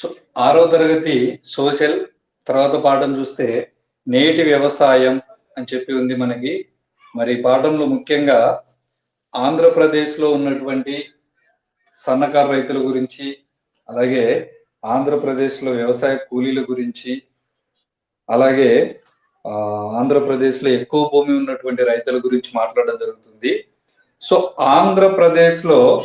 So- ఆరో తరగతి social తర్వాత పాఠం చూస్తే నేటి వ్యవసాయం అని చెప్పి ఉంది మనకి. మరి పాఠంలో ముఖ్యంగా ఆంధ్రప్రదేశ్లో ఉన్నటువంటి సన్నకారు రైతుల గురించి అలాగే ఆంధ్రప్రదేశ్లో వ్యవసాయ కూలీల గురించి అలాగే ఆంధ్రప్రదేశ్లో ఎక్కువ భూమి ఉన్నటువంటి రైతుల గురించి మాట్లాడడం జరుగుతుంది. సో ఆంధ్రప్రదేశ్లో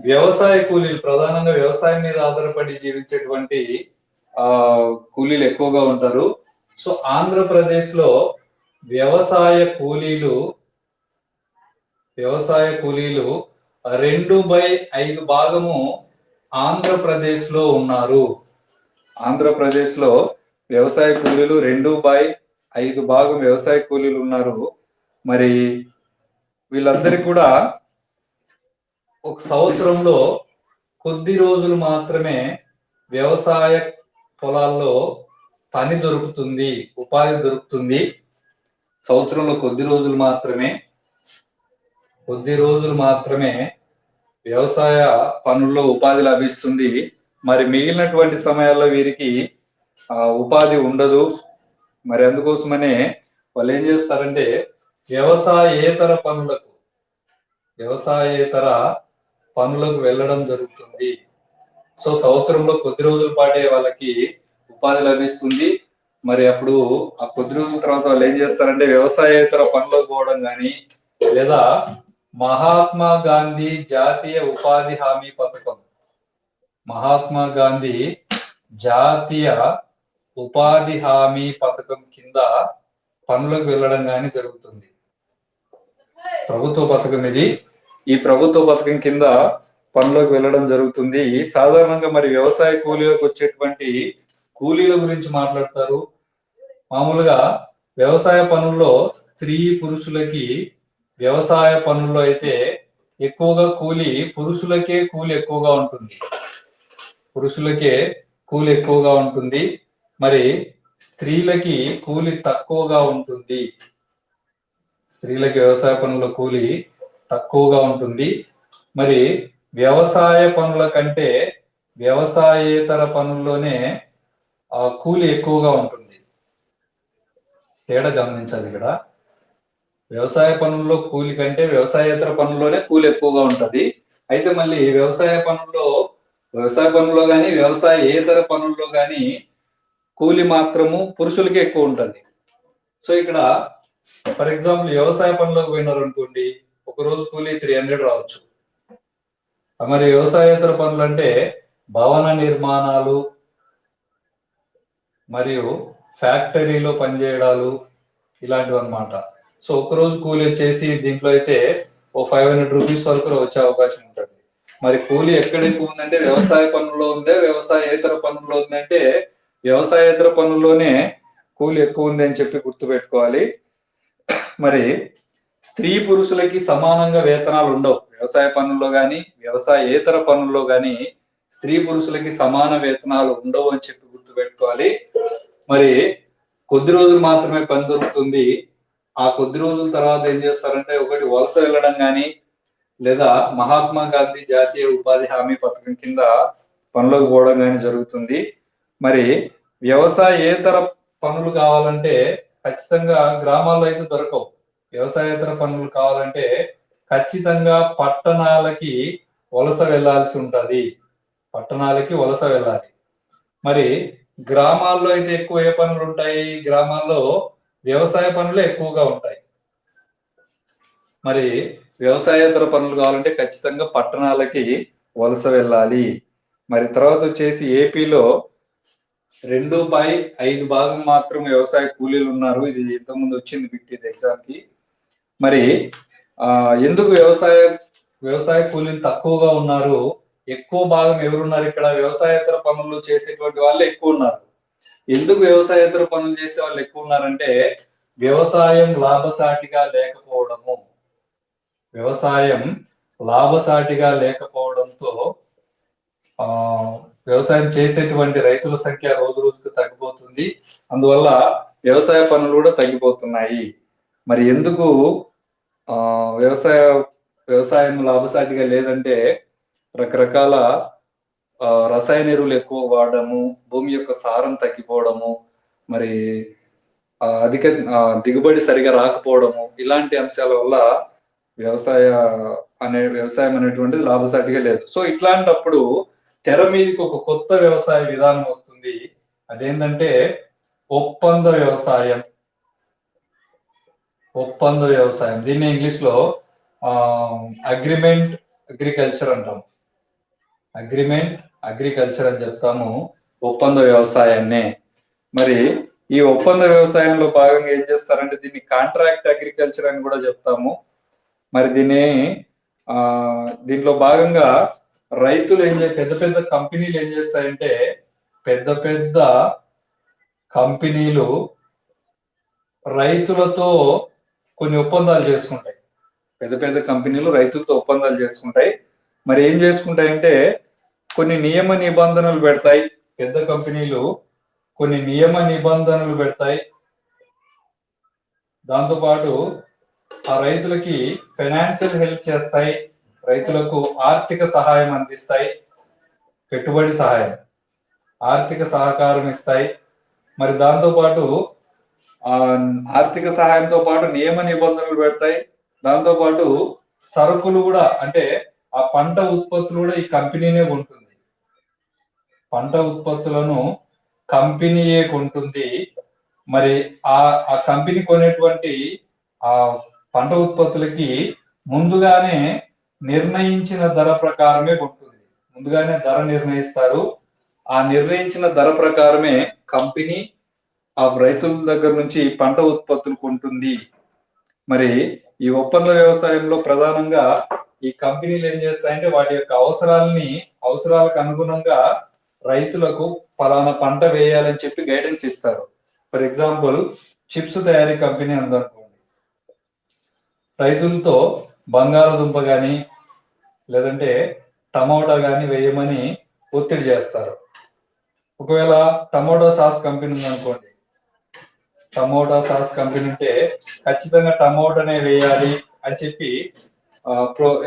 వ్యవసాయ కూలీలు ప్రధానంగా వ్యవసాయం మీద ఆధారపడి జీవించేటువంటి ఆ కూలీలు ఎక్కువగా ఉంటారు. సో ఆంధ్రప్రదేశ్లో వ్యవసాయ కూలీలు వ్యవసాయ కూలీలు రెండు బై ఐదు భాగము ఆంధ్రప్రదేశ్లో ఉన్నారు. ఆంధ్రప్రదేశ్లో వ్యవసాయ కూలీలు రెండు బై ఐదు భాగం వ్యవసాయ కూలీలు ఉన్నారు. మరి వీళ్ళందరికీ కూడా ఒక సంవత్సరంలో కొద్ది రోజులు మాత్రమే వ్యవసాయ పొలాల్లో పని దొరుకుతుంది ఉపాధి దొరుకుతుంది. సంవత్సరంలో కొద్ది రోజులు మాత్రమే కొద్ది రోజులు మాత్రమే వ్యవసాయ పనుల్లో ఉపాధి లభిస్తుంది. మరి మిగిలినటువంటి సమయాల్లో వీరికి ఆ, ఉపాధి ఉండదు. మరి అందుకోసమనే వాళ్ళు ఏం చేస్తారంటే వ్యవసాయేతర పనులకు వ్యవసాయేతర పనులకు వెళ్ళడం జరుగుతుంది. సో సంవత్సరంలో కొద్ది రోజుల పాటే వాళ్ళకి ఉపాధి లభిస్తుంది. మరి అప్పుడు ఆ కొద్ది రోజుల తర్వాత వాళ్ళు ఏం చేస్తారంటే వ్యవసాయేతర పనులకు పోవడం కానీ లేదా మహాత్మా గాంధీ జాతీయ ఉపాధి హామీ పథకం. మహాత్మా గాంధీ జాతీయ ఉపాధి హామీ పథకం కింద పనులకు వెళ్ళడం కానీ జరుగుతుంది. ప్రభుత్వ పథకం ఇది. ఈ ప్రభుత్వ పథకం కింద పనులకు వెళ్ళడం జరుగుతుంది. సాధారణంగా మరి వ్యవసాయ కూలీలకు వచ్చేటువంటి కూలీల గురించి మాట్లాడతారు. మామూలుగా వ్యవసాయ పనుల్లో స్త్రీ పురుషులకి వ్యవసాయ పనుల్లో అయితే ఎక్కువగా కూలి పురుషులకే కూలి ఎక్కువగా ఉంటుంది. పురుషులకే కూలి ఎక్కువగా ఉంటుంది. మరి స్త్రీలకి కూలి తక్కువగా ఉంటుంది. స్త్రీలకి వ్యవసాయ పనుల కూలి తక్కువగా ఉంటుంది. మరి వ్యవసాయ పనుల కంటే వ్యవసాయేతర పనుల్లోనే ఆ కూలి ఎక్కువగా ఉంటుంది. తేడా గమనించాలి ఇక్కడ. వ్యవసాయ పనుల్లో కూలి కంటే వ్యవసాయేతర పనుల్లోనే కూలి ఎక్కువగా ఉంటుంది. అయితే మళ్ళీ వ్యవసాయ పనుల్లో వ్యవసాయ పనుల్లో కానీ వ్యవసాయేతర పనుల్లో కానీ కూలి మాత్రము పురుషులకే ఎక్కువ ఉంటుంది. సో ఇక్కడ ఫర్ ఎగ్జాంపుల్ వ్యవసాయ పనులకు పోయినారు అనుకోండి ఒక రోజు కూలి త్రీ హండ్రెడ్ రావచ్చు. మరి వ్యవసాయేతర పనులు అంటే భవన నిర్మాణాలు మరియు ఫ్యాక్టరీలో పనిచేయడాలు ఇలాంటివి అన్నమాట సో ఒక రోజు కూలి వచ్చేసి దీంట్లో అయితే ఓ ఫైవ్ హండ్రెడ్ రూపీస్ వరకు వచ్చే అవకాశం ఉంటుంది. మరి కూలి ఎక్కడ ఎక్కువ ఉందంటే వ్యవసాయ పనుల్లో ఉందే వ్యవసాయేతర పనుల్లో ఉందంటే వ్యవసాయేతర పనుల్లోనే కూలి ఎక్కువ ఉంది అని చెప్పి గుర్తుపెట్టుకోవాలి. మరి స్త్రీ పురుషులకి సమానంగా వేతనాలు ఉండవు. వ్యవసాయ పనుల్లో కానీ వ్యవసాయేతర పనుల్లో కానీ స్త్రీ పురుషులకి సమాన వేతనాలు ఉండవు అని చెప్పి గుర్తుపెట్టుకోవాలి. మరి కొద్ది రోజులు మాత్రమే పని దొరుకుతుంది. ఆ కొద్ది రోజుల తర్వాత ఏం చేస్తారంటే ఒకటి వలస వెళ్ళడం కానీ లేదా మహాత్మా గాంధీ జాతీయ ఉపాధి హామీ పథకం కింద పనులకు పోవడం కానీ జరుగుతుంది. మరి వ్యవసాయేతర పనులు కావాలంటే ఖచ్చితంగా గ్రామాల్లో అయితే దొరకవు. వ్యవసాయేతర పనులు కావాలంటే ఖచ్చితంగా పట్టణాలకి వలస వెళ్ళాల్సి ఉంటుంది. పట్టణాలకి వలస వెళ్ళాలి. మరి గ్రామాల్లో అయితే ఎక్కువ ఏ పనులు ఉంటాయి? గ్రామాల్లో వ్యవసాయ పనులు ఎక్కువగా ఉంటాయి. మరి వ్యవసాయేతర పనులు కావాలంటే ఖచ్చితంగా పట్టణాలకి వలస వెళ్ళాలి. మరి తర్వాత వచ్చేసి ఏపీలో రెండు బై ఐదు భాగం మాత్రం వ్యవసాయ కూలీలు ఉన్నారు. ఇది ఇంతకుముందు వచ్చింది బిట్ ఎగ్జామ్కి మరి ఆ ఎందుకు వ్యవసాయ వ్యవసాయ కూలీలు తక్కువగా ఉన్నారు? ఎక్కువ భాగం ఎవరున్నారు ఇక్కడ? వ్యవసాయేతర పనులు చేసేటువంటి వాళ్ళు ఎక్కువ ఉన్నారు. ఎందుకు వ్యవసాయేతర పనులు చేసే వాళ్ళు ఎక్కువ ఉన్నారంటే వ్యవసాయం లాభసాటిగా లేకపోవడము. వ్యవసాయం లాభసాటిగా లేకపోవడంతో ఆ వ్యవసాయం చేసేటువంటి రైతుల సంఖ్య రోజు రోజుకు తగ్గిపోతుంది. అందువల్ల వ్యవసాయ పనులు కూడా తగ్గిపోతున్నాయి. మరి ఎందుకు వ్యవసాయ వ్యవసాయం లాభసాటిగా లేదంటే రకరకాల రసాయన ఎరువులు ఎక్కువ వాడడము భూమి యొక్క సారం తగ్గిపోవడము మరి అధిక దిగుబడి సరిగా రాకపోవడము ఇలాంటి అంశాల వల్ల వ్యవసాయ అనే వ్యవసాయం అనేటువంటిది లాభసాటిగా లేదు. సో ఇట్లాంటప్పుడు తెర మీదకి ఒక కొత్త వ్యవసాయ విధానం వస్తుంది. అదేంటంటే ఒప్పంద వ్యవసాయం. ఒప్పంద వ్యవసాయం. దీన్ని ఇంగ్లీష్లో అగ్రిమెంట్ అగ్రికల్చర్ అంటాం. అగ్రిమెంట్ అగ్రికల్చర్ అని చెప్తాము ఒప్పంద వ్యవసాయాన్నే. మరి ఈ ఒప్పంద వ్యవసాయంలో భాగంగా ఏం చేస్తారంటే దీన్ని కాంట్రాక్ట్ అగ్రికల్చర్ అని కూడా చెప్తాము. మరి దీన్ని దీంట్లో భాగంగా రైతులు ఏం చే పెద్ద పెద్ద కంపెనీలు ఏం చేస్తాయంటే పెద్ద పెద్ద కంపెనీలు రైతులతో కొన్ని ఒప్పందాలు చేసుకుంటాయి. పెద్ద పెద్ద కంపెనీలు రైతులతో ఒప్పందాలు చేసుకుంటాయి. మరి ఏం చేసుకుంటాయంటే కొన్ని నియమ నిబంధనలు పెడతాయి. పెద్ద కంపెనీలు కొన్ని నియమ నిబంధనలు పెడతాయి. దాంతోపాటు ఆ రైతులకి ఫైనాన్షియల్ హెల్ప్ చేస్తాయి. రైతులకు ఆర్థిక సహాయం అందిస్తాయి. పెట్టుబడి సహాయం ఆర్థిక సహకారం ఇస్తాయి. మరి దాంతోపాటు ఆర్థిక సహాయంతో పాటు నియమ నిబంధనలు పెడతాయి. దాంతో పాటు సరుకులు కూడా అంటే ఆ పంట ఉత్పత్తులు కూడా ఈ కంపెనీనే కొంటుంది. పంట ఉత్పత్తులను కంపెనీయే కొంటుంది. మరి ఆ ఆ కంపెనీ కొనేటువంటి ఆ పంట ఉత్పత్తులకి ముందుగానే నిర్ణయించిన ధర ప్రకారమే కొంటుంది. ముందుగానే ధర నిర్ణయిస్తారు. ఆ నిర్ణయించిన ధర ప్రకారమే కంపెనీ ఆ రైతుల దగ్గర నుంచి పంట ఉత్పత్తులు కొంటుంది. మరి ఈ ఒప్పంద వ్యవసాయంలో ప్రధానంగా ఈ కంపెనీలు ఏం చేస్తాయంటే వాటి యొక్క అవసరాలని అవసరాలకు అనుగుణంగా రైతులకు ఫలానా పంట వేయాలని చెప్పి గైడెన్స్ ఇస్తారు. ఫర్ ఎగ్జాంపుల్ చిప్స్ తయారీ కంపెనీ ఉందనుకోండి రైతులతో బంగాళదుంప కానీ లేదంటే టమోటా కానీ వేయమని ఒత్తిడి చేస్తారు. ఒకవేళ టమోటో సాస్ కంపెనీ ఉందనుకోండి టమోటా సాస్ కంపెనీ ఉంటే ఖచ్చితంగా టమోటానే వేయాలి అని చెప్పి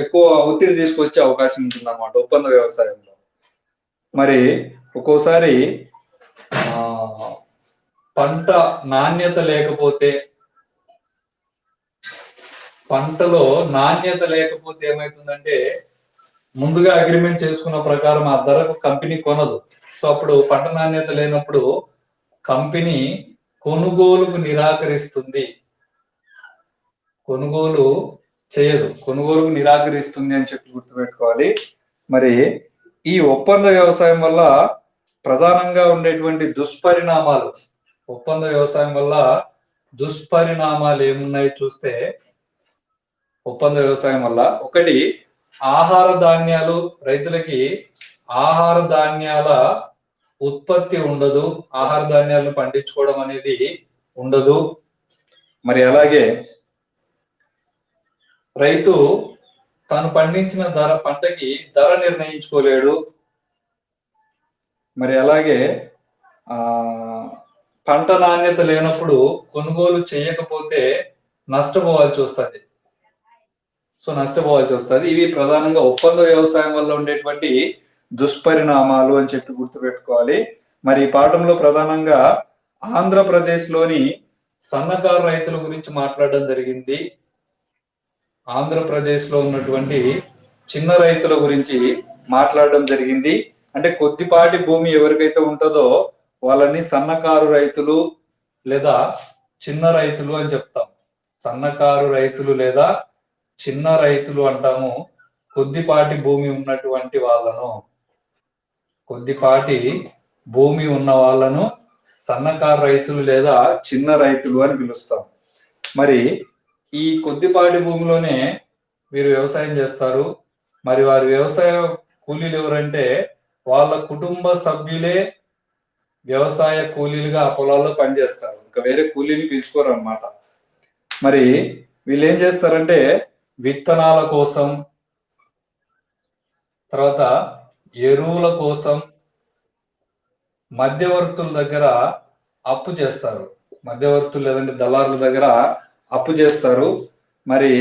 ఎక్కువ ఒత్తిడి తీసుకొచ్చే అవకాశం ఉంటుంది అన్నమాట ఒప్పంద వ్యవసాయంలో. మరి ఒక్కోసారి పంట నాణ్యత లేకపోతే పంటలో నాణ్యత లేకపోతే ఏమవుతుందంటే ముందుగా అగ్రిమెంట్ చేసుకున్న ప్రకారం ఆ ధరకు కంపెనీ కొనదు. సో అప్పుడు పంట నాణ్యత లేనప్పుడు కంపెనీ కొనుగోలుకు నిరాకరిస్తుంది. కొనుగోలు చేయదు. కొనుగోలుకు నిరాకరిస్తుంది అని చెప్పి గుర్తుపెట్టుకోవాలి. మరి ఈ ఒప్పంద వ్యవసాయం వల్ల ప్రధానంగా ఉండేటువంటి దుష్పరిణామాలు ఒప్పంద వ్యవసాయం వల్ల దుష్పరిణామాలు ఏమున్నాయి చూస్తే ఒప్పంద వ్యవసాయం వల్ల ఒకటి ఆహార ధాన్యాలు రైతులకి ఆహార ధాన్యాల ఉత్పత్తి ఉండదు. ఆహార ధాన్యాలను పండించుకోవడం అనేది ఉండదు. మరి అలాగే రైతు తాను పండించిన ధర పంటకి ధర నిర్ణయించుకోలేడు. మరి అలాగే ఆ పంట నాణ్యత లేనప్పుడు కొనుగోలు చేయకపోతే నష్టపోవాల్సి వస్తుంది. సో నష్టపోవాల్సి వస్తుంది. ఇవి ప్రధానంగా ఒప్పంద వ్యవసాయం వల్ల ఉండేటువంటి దుష్పరిణామాలు అని చెప్పి గుర్తుపెట్టుకోవాలి. మరి ఈ పాఠంలో ప్రధానంగా ఆంధ్రప్రదేశ్లోని సన్నకారు రైతుల గురించి మాట్లాడడం జరిగింది. ఆంధ్రప్రదేశ్లో ఉన్నటువంటి చిన్న రైతుల గురించి మాట్లాడడం జరిగింది. అంటే కొద్దిపాటి భూమి ఎవరికైతే ఉంటుందో వాళ్ళని సన్నకారు రైతులు లేదా చిన్న రైతులు అని చెప్తాం. సన్నకారు రైతులు లేదా చిన్న రైతులు అంటాము. కొద్దిపాటి భూమి ఉన్నటువంటి వాళ్ళను. కొద్దిపాటి భూమి ఉన్న వాళ్ళను సన్నకారు రైతులు లేదా చిన్న రైతులు అని పిలుస్తాం. మరి ఈ కొద్దిపాటి భూమిలోనే వీరు వ్యవసాయం చేస్తారు. మరి వారి వ్యవసాయ కూలీలు ఎవరంటే వాళ్ళ కుటుంబ సభ్యులే వ్యవసాయ కూలీలుగా ఆ పొలాల్లో పనిచేస్తారు. ఇంకా వేరే కూలీలు పిలుచుకోరు అనమాట మరి వీళ్ళు ఏం చేస్తారంటే విత్తనాల కోసం తర్వాత ఎరువుల కోసం మధ్యవర్తుల దగ్గర అప్పు చేస్తారు. మధ్యవర్తులు లేదంటే దళారుల దగ్గర అప్పు చేస్తారు. మరి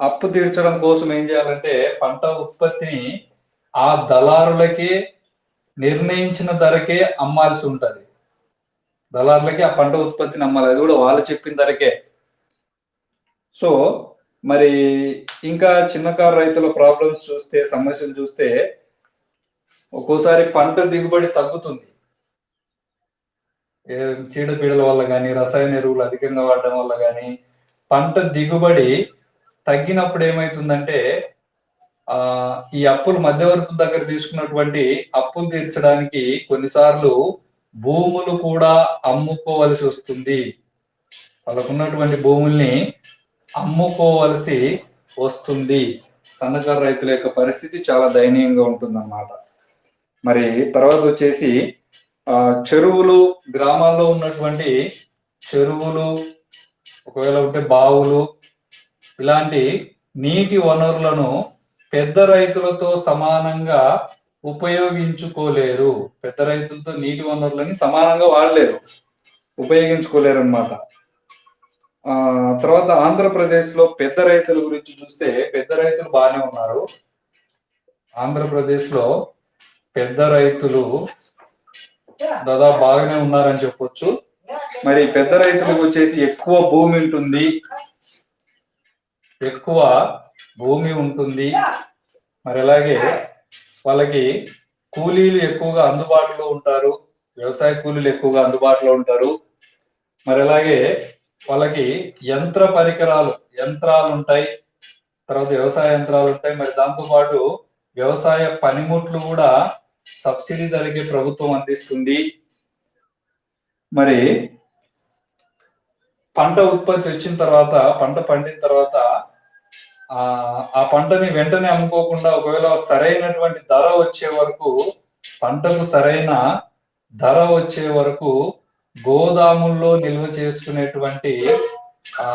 అప్పు తీర్చడం కోసం ఏం చేయాలంటే పంట ఉత్పత్తిని ఆ దళారులకి నిర్ణయించిన ధరకే అమ్మాల్సి ఉంటుంది. దళారులకి ఆ పంట ఉత్పత్తిని అమ్మాలి. అది కూడా వాళ్ళు చెప్పిన ధరకే. సో మరి ఇంకా చిన్నకారు రైతుల ప్రాబ్లమ్స్ చూస్తే సమస్యలు చూస్తే ఒక్కోసారి పంట దిగుబడి తగ్గుతుంది. చీడపీడల వల్ల కానీ రసాయన ఎరువులు అధికంగా వాడడం వల్ల కానీ పంట దిగుబడి తగ్గినప్పుడు ఏమైతుందంటే ఆ ఈ అప్పులు మధ్యవర్తుల దగ్గర తీసుకున్నటువంటి అప్పులు తీర్చడానికి కొన్నిసార్లు భూములు కూడా అమ్ముకోవలసి వస్తుంది. వాళ్ళకున్నటువంటి భూముల్ని అమ్ముకోవలసి వస్తుంది. సన్నకారు రైతుల యొక్క పరిస్థితి చాలా దయనీయంగా ఉంటుందన్నమాట. మరి తర్వాత వచ్చేసి చెరువులు గ్రామాల్లో ఉన్నటువంటి చెరువులు ఒకవేళ ఉంటే బావులు ఇలాంటి నీటి వనరులను పెద్ద రైతులతో సమానంగా ఉపయోగించుకోలేరు. పెద్ద రైతులతో నీటి వనరులని సమానంగా వాడలేరు. ఉపయోగించుకోలేరు అనమాట ఆ తర్వాత ఆంధ్రప్రదేశ్లో పెద్ద రైతుల గురించి చూస్తే పెద్ద రైతులు బాగానే ఉన్నారు. ఆంధ్రప్రదేశ్లో పెద్ద రైతులు దాదాపు బాగానే ఉన్నారని చెప్పొచ్చు. మరి పెద్ద రైతులకు వచ్చేసి ఎక్కువ భూమి ఉంటుంది. ఎక్కువ భూమి ఉంటుంది. మరి అలాగే వాళ్ళకి కూలీలు ఎక్కువగా అందుబాటులో ఉంటారు. వ్యవసాయ కూలీలు ఎక్కువగా అందుబాటులో ఉంటారు. మరి అలాగే వాళ్ళకి యంత్ర పరికరాలు యంత్రాలు ఉంటాయి. తర్వాత వ్యవసాయ యంత్రాలు ఉంటాయి. మరి దాంతో పాటు వ్యవసాయ పనిముట్లు కూడా సబ్సిడీ ధరకి ప్రభుత్వం అందిస్తుంది. మరి పంట ఉత్పత్తి వచ్చిన తర్వాత పంట పండిన తర్వాత ఆ ఆ పంటని వెంటనే అమ్ముకోకుండా ఒకవేళ సరైనటువంటి ధర వచ్చే వరకు పంటకు సరైన ధర వచ్చే వరకు గోదాముల్లో నిల్వ చేసుకునేటువంటి ఆ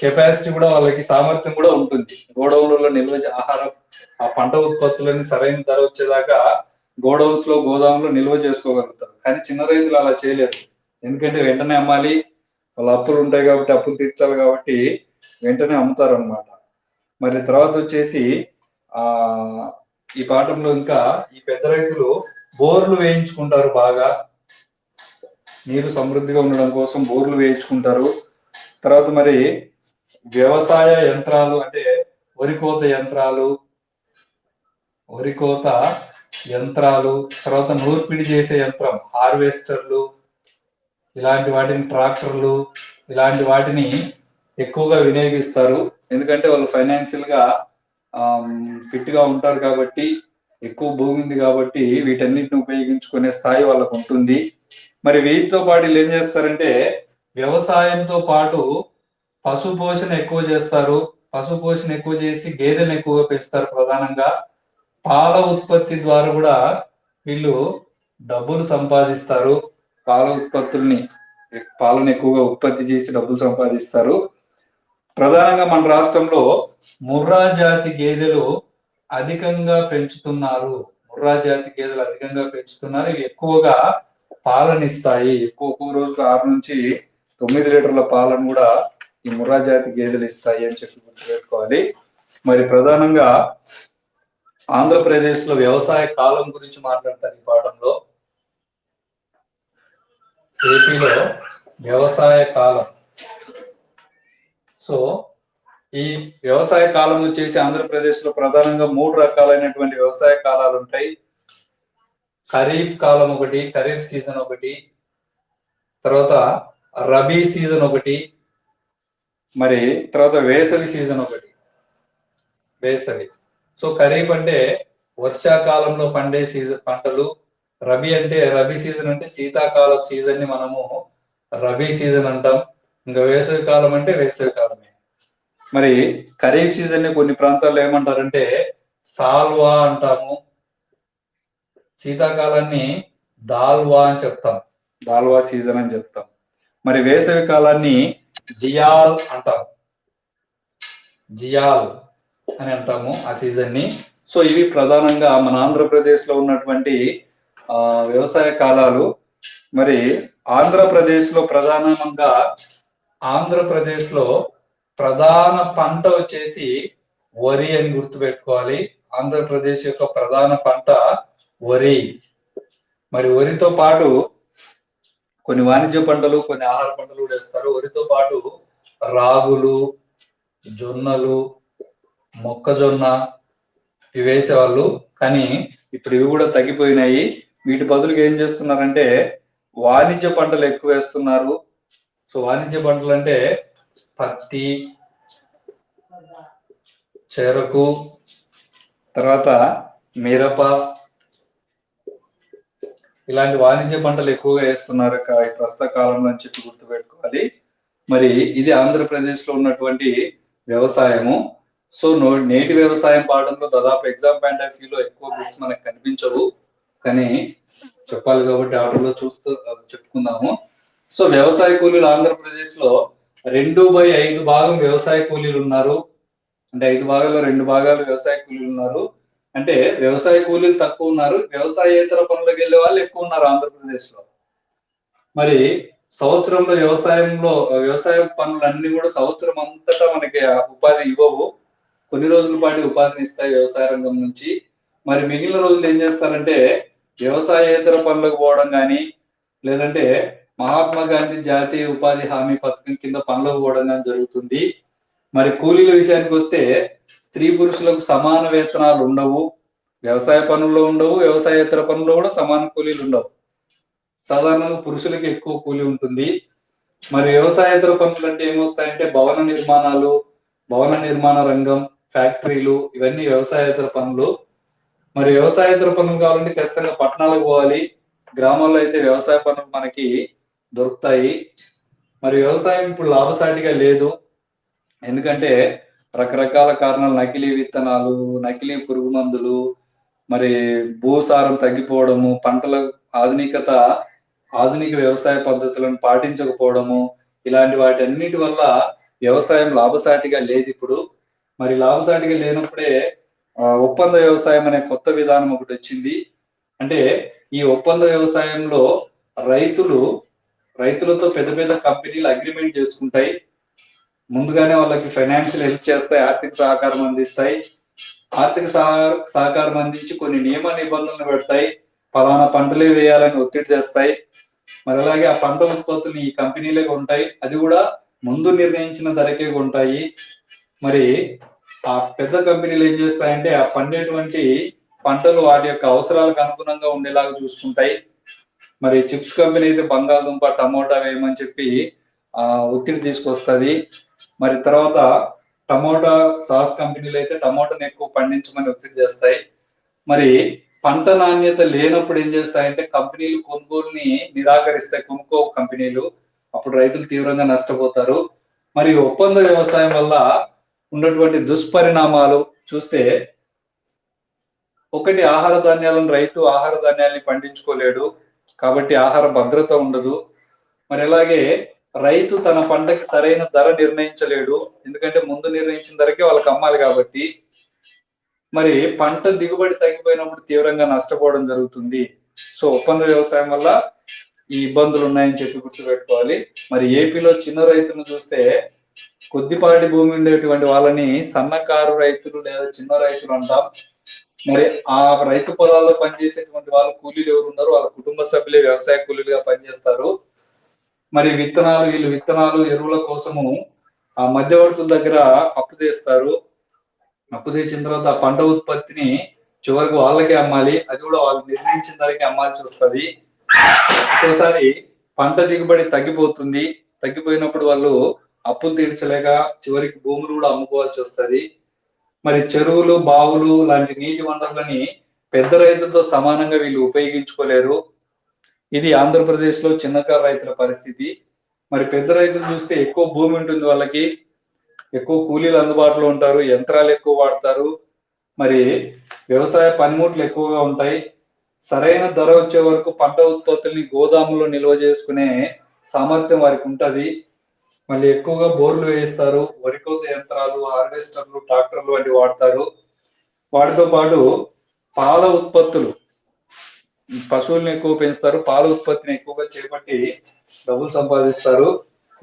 కెపాసిటీ కూడా వాళ్ళకి సామర్థ్యం కూడా ఉంటుంది. గోడౌన్లలో నిల్వ ఆహారం ఆ పంట ఉత్పత్తులని సరైన ధర వచ్చేదాకా గోడౌన్స్లో గోదాములో నిల్వ చేసుకోగలుగుతారు. కానీ చిన్న రైతులు అలా చేయలేరు. ఎందుకంటే వెంటనే అమ్మాలి వాళ్ళ అప్పులు ఉంటాయి కాబట్టి అప్పులు తీర్చాలి కాబట్టి వెంటనే అమ్ముతారు అనమాట మరి తర్వాత వచ్చేసి ఆ ఈ పాఠంలో ఇంకా ఈ పెద్ద రైతులు బోర్లు వేయించుకుంటారు బాగా. నీరు సమృద్ధిగా ఉండడం కోసం బోర్లు వేయించుకుంటారు. తర్వాత మరి వ్యవసాయ యంత్రాలు అంటే వరి కోత యంత్రాలు వరి కోత యంత్రాలు తర్వాత నూర్పిడి చేసే యంత్రం హార్వెస్టర్లు ఇలాంటి వాటిని ట్రాక్టర్లు ఇలాంటి వాటిని ఎక్కువగా వినియోగిస్తారు. ఎందుకంటే వాళ్ళు ఫైనాన్షియల్గా ఫిట్గా ఉంటారు కాబట్టి ఎక్కువ భూమి ఉంది కాబట్టి వీటన్నిటిని ఉపయోగించుకునే స్థాయి వాళ్ళకు ఉంటుంది. మరి వీటితో పాటు వీళ్ళు ఏం చేస్తారంటే వ్యవసాయంతో పాటు పశు పోషణ ఎక్కువ చేస్తారు. పశు పోషణ ఎక్కువ చేసి గేదెలను ఎక్కువగా పెంచుతారు ప్రధానంగా. పాల ఉత్పత్తి ద్వారా కూడా వీళ్ళు డబ్బులు సంపాదిస్తారు. పాల ఉత్పత్తుల్ని పాలను ఎక్కువగా ఉత్పత్తి చేసి డబ్బులు సంపాదిస్తారు. ప్రధానంగా మన రాష్ట్రంలో ముర్రా జాతి గేదెలు అధికంగా పెంచుతున్నారు. ముర్రా జాతి గేదెలు అధికంగా పెంచుతున్నారు. ఇవి ఎక్కువగా పాలనిస్తాయి. ఎక్కువ ఒక్కో రోజుకు ఆరు నుంచి తొమ్మిది లీటర్ల పాలను కూడా ఈ ముర్రా జాతి గేదెలు ఇస్తాయి అని చెప్పి గుర్తుపెట్టుకోవాలి. మరి ప్రధానంగా ఆంధ్రప్రదేశ్లో వ్యవసాయ కాలం గురించి మాట్లాడతారు ఈ పాఠంలో. ఏపీలో వ్యవసాయ కాలం. సో ఈ వ్యవసాయ కాలం వచ్చేసి ఆంధ్రప్రదేశ్లో ప్రధానంగా మూడు రకాలైనటువంటి వ్యవసాయ కాలాలు ఉంటాయి. ఖరీఫ్ కాలం ఒకటి ఖరీఫ్ సీజన్ ఒకటి తర్వాత రబీ సీజన్ ఒకటి మరి తర్వాత వేసవి సీజన్ ఒకటి. వేసవి. సో ఖరీఫ్ అంటే వర్షాకాలంలో పండే సీజన్ పంటలు. రబీ అంటే రబీ సీజన్ అంటే శీతాకాలం సీజన్ని మనము రబీ సీజన్ అంటాం. ఇంకా వేసవి కాలం అంటే వేసవి కాలమే. మరి ఖరీఫ్ సీజన్ని కొన్ని ప్రాంతాల్లో ఏమంటారంటే సాల్వా అంటాము. శీతాకాలాన్ని దాల్వా అని చెప్తాం. దాల్వా సీజన్ అని చెప్తాం. మరి వేసవి కాలాన్ని జియాల్ అంటాం. జియాల్. అని అంటాము ఆ సీజన్ని సో ఇవి ప్రధానంగా మన ఆంధ్రప్రదేశ్లో ఉన్నటువంటి ఆ వ్యవసాయ కాలాలు. మరి ఆంధ్రప్రదేశ్లో ప్రధానంగా ఆంధ్రప్రదేశ్లో ప్రధాన పంట వచ్చేసి వరి అని గుర్తుపెట్టుకోవాలి. ఆంధ్రప్రదేశ్ యొక్క ప్రధాన పంట వరి. మరి వరితో పాటు కొన్ని వాణిజ్య పంటలు కొన్ని ఆహార పంటలు కూడా వేస్తారు. వరితో పాటు రాగులు జొన్నలు మొక్కజొన్న ఇవి వేసేవాళ్ళు. కానీ ఇప్పుడు ఇవి కూడా తగ్గిపోయినాయి. వీటి బదులుగా ఏం చేస్తున్నారంటే వాణిజ్య పంటలు ఎక్కువ వేస్తున్నారు. సో వాణిజ్య పంటలు అంటే పత్తి చెరకు తర్వాత మిరప ఇలాంటి వాణిజ్య పంటలు ఎక్కువగా వేస్తున్నారు ప్రస్తుత కాలంలో అని చెప్పి గుర్తుపెట్టుకోవాలి. మరి ఇది ఆంధ్రప్రదేశ్లో ఉన్నటువంటి వ్యవసాయము. సో నో- నేటి వ్యవసాయం పాఠంలో దాదాపు ఎగ్జామ్ పాయింట్ ఆఫ్ వ్యూలో ఎక్కువ బిట్స్ మనకు కనిపించవు. కానీ చెప్పాలి కాబట్టి ఆటలో చూస్తూ చెప్పుకుందాము. సో వ్యవసాయ కూలీలు ఆంధ్రప్రదేశ్లో రెండు బై ఐదు భాగం వ్యవసాయ కూలీలు ఉన్నారు. అంటే ఐదు భాగాల్లో రెండు భాగాలు వ్యవసాయ కూలీలు ఉన్నారు. అంటే వ్యవసాయ కూలీలు తక్కువ ఉన్నారు. వ్యవసాయేతర పనులకు వెళ్ళే వాళ్ళు ఎక్కువ ఉన్నారు ఆంధ్రప్రదేశ్లో మరి సంవత్సరంలో వ్యవసాయంలో వ్యవసాయ పనులన్నీ కూడా సంవత్సరం అంతటా మనకి ఉపాధి ఇవ్వవు. కొన్ని రోజుల పాటు ఉపాధిని ఇస్తాయి వ్యవసాయ రంగం నుంచి. మరి మిగిలిన రోజులు ఏం చేస్తారంటే వ్యవసాయేతర పనులకు పోవడం కానీ లేదంటే మహాత్మా గాంధీ జాతీయ ఉపాధి హామీ పథకం కింద పనులకు పోవడం కానీ జరుగుతుంది. మరి కూలీల విషయానికి వస్తే స్త్రీ పురుషులకు సమాన వేతనాలు ఉండవు. వ్యవసాయ పనుల్లో ఉండవు వ్యవసాయేతర పనుల్లో కూడా సమాన కూలీలు ఉండవు. సాధారణంగా పురుషులకి ఎక్కువ కూలీ ఉంటుంది. మరి వ్యవసాయేతర పనులు అంటే ఏమొస్తాయంటే భవన నిర్మాణాలు భవన నిర్మాణ రంగం ఫ్యాక్టరీలు ఇవన్నీ వ్యవసాయేతర పనులు. మరి వ్యవసాయేతర పనులు కావాలంటే ఖచ్చితంగా పట్టణాలకు పోవాలి. గ్రామాల్లో అయితే వ్యవసాయ పనులు మనకి దొరుకుతాయి. మరి వ్యవసాయం ఇప్పుడు లాభసాటిగా లేదు. ఎందుకంటే రకరకాల కారణాలు నకిలీ విత్తనాలు నకిలీ పురుగు మందులు మరి భూసారం తగ్గిపోవడము పంటల ఆధునికత ఆధునిక వ్యవసాయ పద్ధతులను పాటించకపోవడము ఇలాంటి వాటి అన్నిటి వల్ల వ్యవసాయం లాభసాటిగా లేదు ఇప్పుడు. మరి లాభసాటిగా లేనప్పుడే ఒప్పంద వ్యవసాయం అనే కొత్త విధానం ఒకటి వచ్చింది. అంటే ఈ ఒప్పంద వ్యవసాయంలో రైతులు రైతులతో పెద్ద పెద్ద కంపెనీలు అగ్రిమెంట్ చేసుకుంటాయి. ముందుగానే వాళ్ళకి ఫైనాన్షియల్ హెల్ప్ చేస్తాయి ఆర్థిక సహకారం అందిస్తాయి. ఆర్థిక సహ- సహకారం అందించి కొన్ని నియమ నిబంధనలు పెడతాయి. ఫలానా పంటలే వేయాలని ఒత్తిడి చేస్తాయి మరి అలాగే ఆ పంట ఉత్పత్తులు ఈ కంపెనీలే ఉంటాయి. అది కూడా ముందు నిర్ణయించిన ధరకే ఉంటాయి. మరి ఆ పెద్ద కంపెనీలు ఏం చేస్తాయంటే ఆ పండేటువంటి పంటలు వాటి యొక్క అవసరాలకు అనుగుణంగా ఉండేలాగా చూసుకుంటాయి. మరి చిప్స్ కంపెనీ అయితే బంగాళదుంప టమోటా వేయమని చెప్పి ఆ ఒత్తిడి తీసుకొస్తుంది. మరి తర్వాత టమోటా సాస్ కంపెనీలు అయితే టమోటాను ఎక్కువ పండించమని ఒత్తిడి చేస్తాయి. మరి పంట నాణ్యత లేనప్పుడు ఏం చేస్తాయంటే కంపెనీలు కొనుగోలుని నిరాకరిస్తాయి కొనుక్కో కంపెనీలు. అప్పుడు రైతులు తీవ్రంగా నష్టపోతారు. మరి ఒప్పంద వ్యవసాయం వల్ల ఉన్నటువంటి దుష్పరిణామాలు చూస్తే ఒకటి ఆహార ధాన్యాలను రైతు ఆహార ధాన్యాల్ని పండించుకోలేడు కాబట్టి ఆహార భద్రత ఉండదు. మరి అలాగే రైతు తన పంటకి సరైన ధర నిర్ణయించలేడు ఎందుకంటే ముందు నిర్ణయించిన ధరకే వాళ్ళకి అమ్మాలి కాబట్టి. మరి పంట దిగుబడి తగ్గిపోయినప్పుడు తీవ్రంగా నష్టపోవడం జరుగుతుంది. సో ఒప్పంద వ్యవసాయం వల్ల ఈ ఇబ్బందులు ఉన్నాయని చెప్పి గుర్తుపెట్టుకోవాలి. మరి ఏపీలో చిన్న రైతును చూస్తే కొద్దిపాటి భూమి ఉండేటువంటి వాళ్ళని సన్నకారు రైతులు లేదా చిన్న రైతులు అంటాం. మరి ఆ రైతు పొలాల్లో పనిచేసేటువంటి వాళ్ళ కూలీలు ఎవరు ఉన్నారు వాళ్ళ కుటుంబ సభ్యులే వ్యవసాయ కూలీలుగా పనిచేస్తారు. మరి విత్తనాలు వీళ్ళు విత్తనాలు ఎరువుల కోసము ఆ మధ్యవర్తుల దగ్గర అప్పు తెస్తారు. అప్పు తెచ్చిన తర్వాత ఆ పంట ఉత్పత్తిని చివరికి వాళ్ళకే అమ్మాలి. అది కూడా వాళ్ళు నిర్ణయించిన ధరకే అమ్మాల్సి వస్తుంది. ఒక్కోసారి పంట దిగుబడి తగ్గిపోతుంది. తగ్గిపోయినప్పుడు వాళ్ళు అప్పులు తీర్చలేక చివరికి భూములు కూడా అమ్ముకోవాల్సి వస్తుంది. మరి చెరువులు బావులు లాంటి నీటి వనరులని పెద్ద రైతులతో సమానంగా వీళ్ళు ఉపయోగించుకోలేరు. ఇది ఆంధ్రప్రదేశ్లో చిన్నకారు రైతుల పరిస్థితి. మరి పెద్ద రైతులు చూస్తే ఎక్కువ భూమి ఉంటుంది వాళ్ళకి. ఎక్కువ కూలీలు అందుబాటులో ఉంటారు యంత్రాలు ఎక్కువ వాడతారు. మరి వ్యవసాయ పనిముట్లు ఎక్కువగా ఉంటాయి. సరైన ధర వచ్చే వరకు పంట ఉత్పత్తుల్ని గోదాములో నిల్వ చేసుకునే సామర్థ్యం వారికి ఉంటుంది. మళ్ళీ ఎక్కువగా బోర్లు వేయిస్తారు వరి కోత యంత్రాలు హార్వెస్టర్లు ట్రాక్టర్లు వంటివి వాడతారు. వాటితో పాటు పాల ఉత్పత్తులు పశువుల్ని ఎక్కువ పెంచుతారు పాల ఉత్పత్తిని ఎక్కువగా చేపట్టి డబ్బులు సంపాదిస్తారు.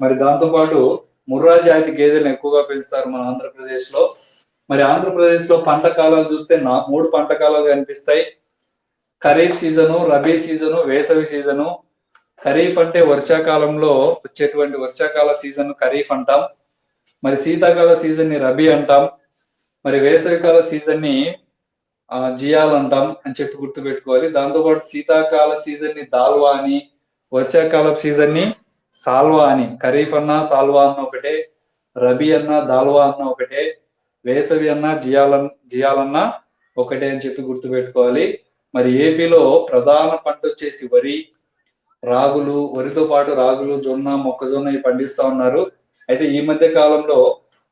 మరి దాంతో పాటు ముర్రా జాతి గేదెలను ఎక్కువగా పెంచుతారు మన ఆంధ్రప్రదేశ్లో. మరి ఆంధ్రప్రదేశ్లో పంట కాలాలు చూస్తే నా మూడు పంట కాలాలు కనిపిస్తాయి. ఖరీఫ్ సీజను రబీ సీజను వేసవి సీజను ఖరీఫ్ అంటే వర్షాకాలంలో వచ్చేటువంటి వర్షాకాల సీజన్ ఖరీఫ్ అంటాం. మరి శీతాకాల సీజన్ని రబీ అంటాం. మరి వేసవికాల సీజన్ని జియాల్ అంటాం అని చెప్పి గుర్తుపెట్టుకోవాలి. దాంతోపాటు శీతాకాల సీజన్ని దాల్వా అని వర్షాకాల సీజన్ని సాల్వా అని ఖరీఫ్ అన్నా సాల్వా అన్న ఒకటే రబీ అన్నా దాల్వా అన్న ఒకటే వేసవి అన్నా జియాలన్ జియాలన్నా ఒకటే అని చెప్పి గుర్తుపెట్టుకోవాలి. మరి ఏపీలో ప్రధాన పంట వచ్చేసి వరి రాగులు వరితో పాటు రాగులు జొన్న మొక్కజొన్న ఇవి పండిస్తా ఉన్నారు. అయితే ఈ మధ్య కాలంలో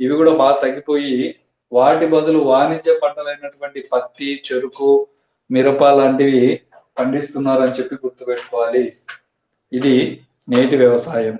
ఇవి కూడా బాగా తగ్గిపోయి వాటి బదులు వాణిజ్య పంటలైనటువంటి పత్తి చెరుకు మిరప లాంటివి పండిస్తున్నారు అని చెప్పి గుర్తుపెట్టుకోవాలి. ఇది నేటి వ్యవసాయం.